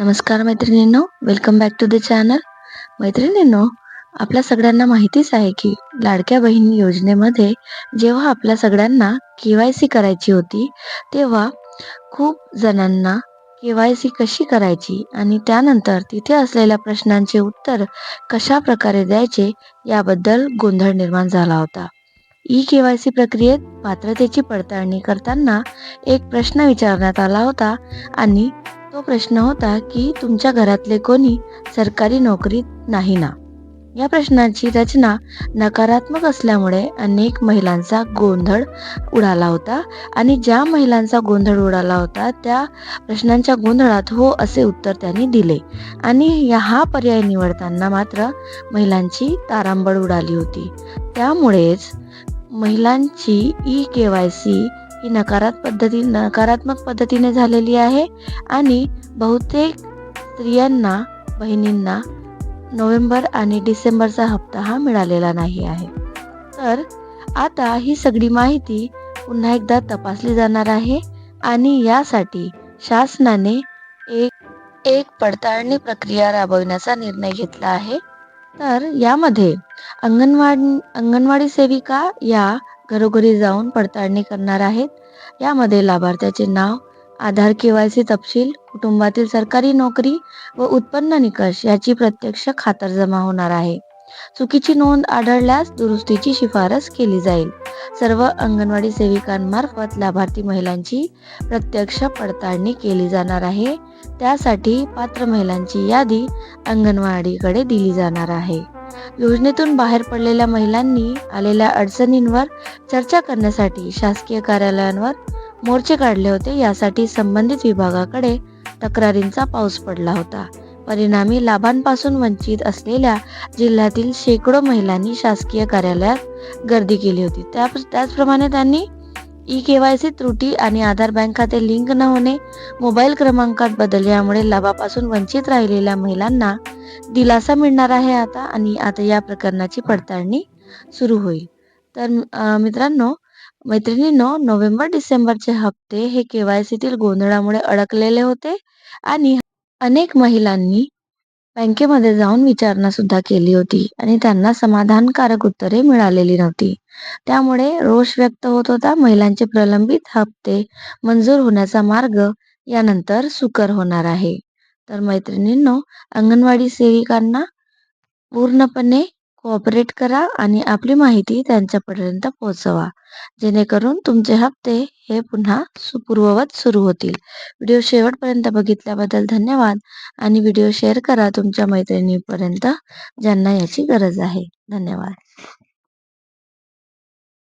नमस्कार मैत्रिणींनो welcome back to the channel मैत्रिणींनो आपल्या सगळ्यांना माहितीच आहे की लाडक्या बहीण योजनेमध्ये जेव्हा आपल्या सगळ्यांना के वाय सी करायची होती तेव्हा खूप जणांना के वाय सी कशी करायची आणि त्यानंतर तिथे असलेल्या प्रश्नांचे उत्तर कशा प्रकारे द्यायचे याबद्दल गोंधळ निर्माण झाला होता. ई के वाय सी प्रक्रियेत पात्रतेची पडताळणी करताना एक प्रश्न विचारण्यात आला होता आणि तो प्रश्न होता की तुमच्या घरातले कोणी सरकारी नोकरीत नाही ना? या प्रश्नाची रचना नकारात्मक असल्यामुळे अनेक महिलांचा गोंधळ उडाला होता आणि ज्या महिलांचा गोंधळ उडाला होता त्या प्रश्नांच्या गोंधळात हो असे उत्तर त्यांनी दिले. आणि या हा पर्याय निवडताना मात्र महिलांची तारांबळ उडाली होती. त्यामुळेच महिलांची ई के वाय सी ही नकारात पद्धती नकारात्मक पद्धतीने झालेली आहे. आणि बहुतेक स्त्रियांना बहिणींना नोव्हेंबर आणि डिसेंबरचा हप्ता हा मिळालेला नाही आहे. तर आता ही सगळी माहिती पुन्हा एकदा तपासली जाणार आहे आणि यासाठी शासनाने एक एक पडताळणी प्रक्रिया राबविण्याचा निर्णय घेतला आहे. तर यामध्ये अंगणवाडी अंगणवाडी सेविका या घरोघरी जाऊन पडताळणी करणार आहेत. यामध्ये लाभार्थ्याचे नाव आधार केवायसी तपशील कुटुंबातील सरकारी नोकरी व उत्पन्न निकष याची प्रत्यक्ष खातरजमा होणार आहे. चुकीची नोंद आढळल्यास दुरुस्तीची शिफारस केली जाईल. सर्व अंगणवाडी सेविकांमार्फत लाभार्थी महिलांची प्रत्यक्ष पडताळणी केली जाणार आहे. त्यासाठी पात्र महिलांची यादी अंगणवाडीकडे दिली जाणार आहे. योजनेतून बाहेर पडलेल्या महिलांनी आलेल्या अडचणींवर चर्चा करण्यासाठी शासकीय कार्यालयांवर मोर्चे काढले होते. यासाठी संबंधित विभागाकडे तक्रारींचा पाऊस पडला होता. परिणामी लाभांपासून वंचित असलेल्या जिल्ह्यातील शेकडो महिलांनी शासकीय कार्यालयात गर्दी केली होती. त्या त्याचप्रमाणे त्यांनी ई के वाय सी त्रुटी आणि आधार बँक खाते लिंक न होणे मोबाईल क्रमांकात बदल यामुळे लाभापासून वंचित राहिलेल्या महिलांना दिलासा मिळणार आहे आता आणि आता या प्रकरणाची पडताळणी सुरू होईल. तर मित्रांनो मैत्रिणींनो नोव्हेंबर डिसेंबरचे हप्ते हे के वाय सीतील गोंधळामुळे अडकलेले होते आणि अनेक महिलांनी बँकेमध्ये जाऊन विचारणा सुद्धा केली होती आणि त्यांना समाधानकारक उत्तरे मिळालेली नव्हती. त्यामुळे रोष व्यक्त होत होता महिलांचे प्रलंबित हप्ते मंजूर होण्याचा मार्ग यानंतर सुकर होणार आहे. तर मैत्रिणींनो अंगणवाडी सेविकांना पूर्णपणे कोऑपरेट करा आणि आपली माहिती त्यांच्यापर्यंत पोहोचवा. जेणेकरून तुमचे हप्ते हे पुन्हा सुपूर्ववत सुरू होतील. व्हिडिओ शेवटपर्यंत बघितल्याबद्दल धन्यवाद आणि व्हिडिओ शेअर करा तुमच्या मैत्रिणीपर्यंत ज्यांना याची गरज आहे. धन्यवाद.